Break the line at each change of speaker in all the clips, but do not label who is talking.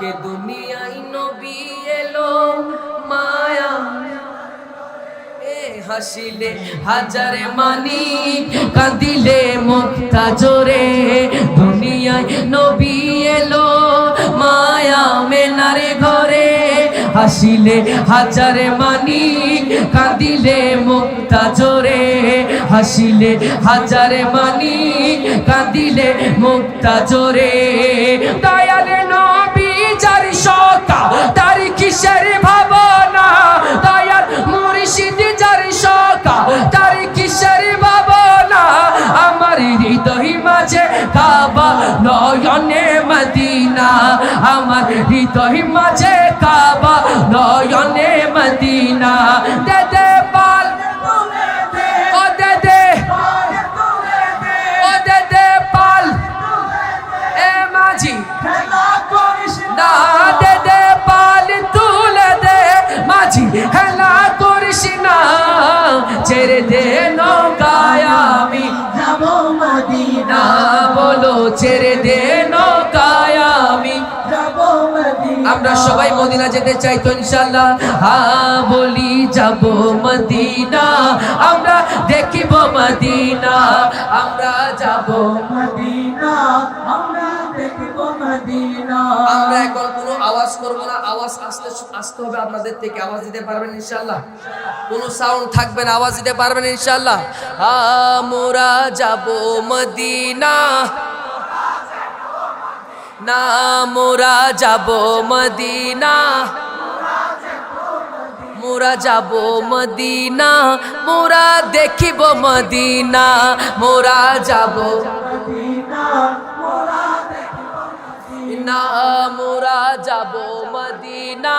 কে দুনিয়ায় নবী এলো, মায়া। হাসিলে হাজারে মানি কাঁদিলে মুক্তা জোরে। দুনিয়ায় নবী এলো, মায়া মেনারে ঘরে। হাসিলে হাজারে মানি কাঁদিলে মুক্তা জোরে। হাসিলে হাজারে মানি কাঁদিলে মুক্তা জোরে। দয়ালে কিসের ভাবনা? দয়াল মুর্শিদ যার সকা তার কিসের ভাবনা? আমার হৃদয় মাঝে কাবা নয়নে মদিনা। আমার হৃদয় মাঝে কাবা নয়নে মদিনা। দে দে পাল। ও দে দে। ও দে দে পাল। এ মাঝি। না। হেলা করিস না ছেড়ে দে নৌকায় আমি।
যাব মদিনা।
বলো ছেড়ে দে নৌকায় আমি।
যাব মদিনা।
আমরা সবাই মদিনা যেতে চাই তো ইনশাল্লাহ হ্যাঁ বলি যাব মদিনা। আমরা দেখিব মদিনা। আমরা যাব
মদিনা। আমরা দেখব মদিনা।
আমরা এখন আওয়াজ করব না, আওয়াজ আসতে আসতে হবে আপনাদের থেকে, আওয়াজ দিতে পারবেন ইনশাল্লাহ কোনো সাউন্ড থাকবে না, আওয়াজ দিতে পারবেন ইনশাল্লাহ আমরা যাব মদিনা। না মোরা যাব মদিনা। মোরা যাব মদিনা। মোরা দেখিব মদিনা। মোরা যাব
মদিনা। মোরা
না মোরা যাব মদিনা।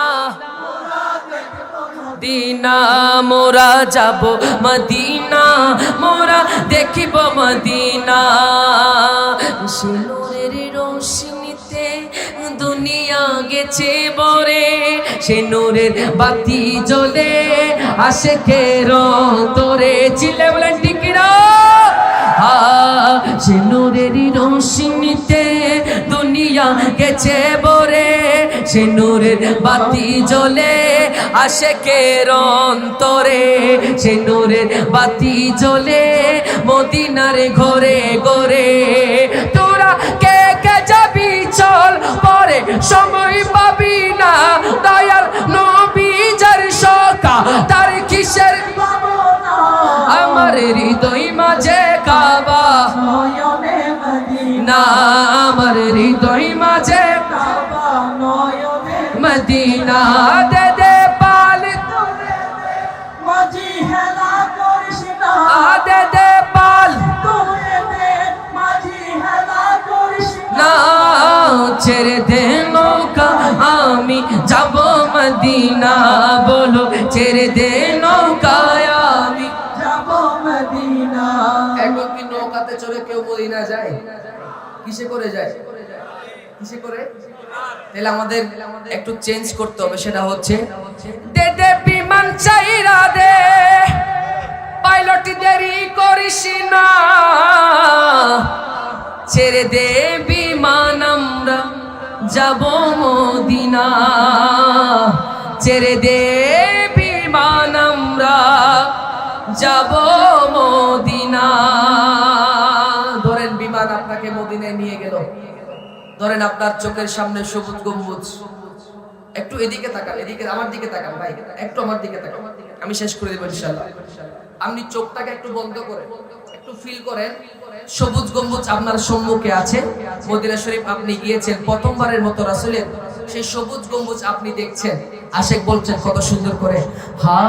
দিনা মোরা যাব মদিনা। মোরা দেখিব মদিনা। সিনুরের রোশনিতে দুনিয়া গেছে বরে সে নূরের বাতি জ্বলে আসে কে তোরে চিল্লে বলেন টিকিরা সে নূরেরই রোশনিতে দুনিয়া গেছে বরে সে নূরের বাতি জ্বলে আসে কে অন্তরে। সে নূরের বাতি জ্বলে, মদিনারে ঘরে ঘরে। তোরা কে কে যাবি চল, পরে সময় পাবি না। দয়াল নবী যার সকা তার কিসের? আমার হৃদয় মাঝে কাবা। না আমার হৃদয় মাঝে মদিনা দে দে পাল।
মাঝি হেলা করিস না।
দে দে পাল।
মাঝি হেলা করিস
না। ছেড়ে দে নৌকা আমি যাব মদিনা বলো ছেড়ে দে নৌকায় আমি।
যাব মদিনা।
এখন নৌকাতে চড়ে কেউ মদিনা যায়? কিসে করে যায়? কিসে করে? তাহলে আমাদের একটু চেঞ্জ করতে হবে, সেটা হচ্ছে পাইলট দেরি করিস না। ছেড়ে দে বিমান, আমরা যাব মদিনা। ছেড়ে দে বিমান, আমরা যাব ধরেন আপনার চোখের সামনে সবুজ গম্বুজ। একটু এদিকে তাকান, এদিকে, আমার দিকে তাকান ভাই, একটু আমার দিকে তাকান। আমি শেষ করে দেবো ইনশাআল্লাহ। আপনি চোখটাকে একটু বন্ধ করে একটু ফিল করেন। সবুজ গম্বুজ আপনার সম্মুখে আছে। মদিনা শরীফ আপনি গিয়েছেন, প্রথমবারের মতো রাসূলের সেই সবুজ গম্বুজ আপনি দেখছেন। আশেক বলছেন, কত সুন্দর করে হা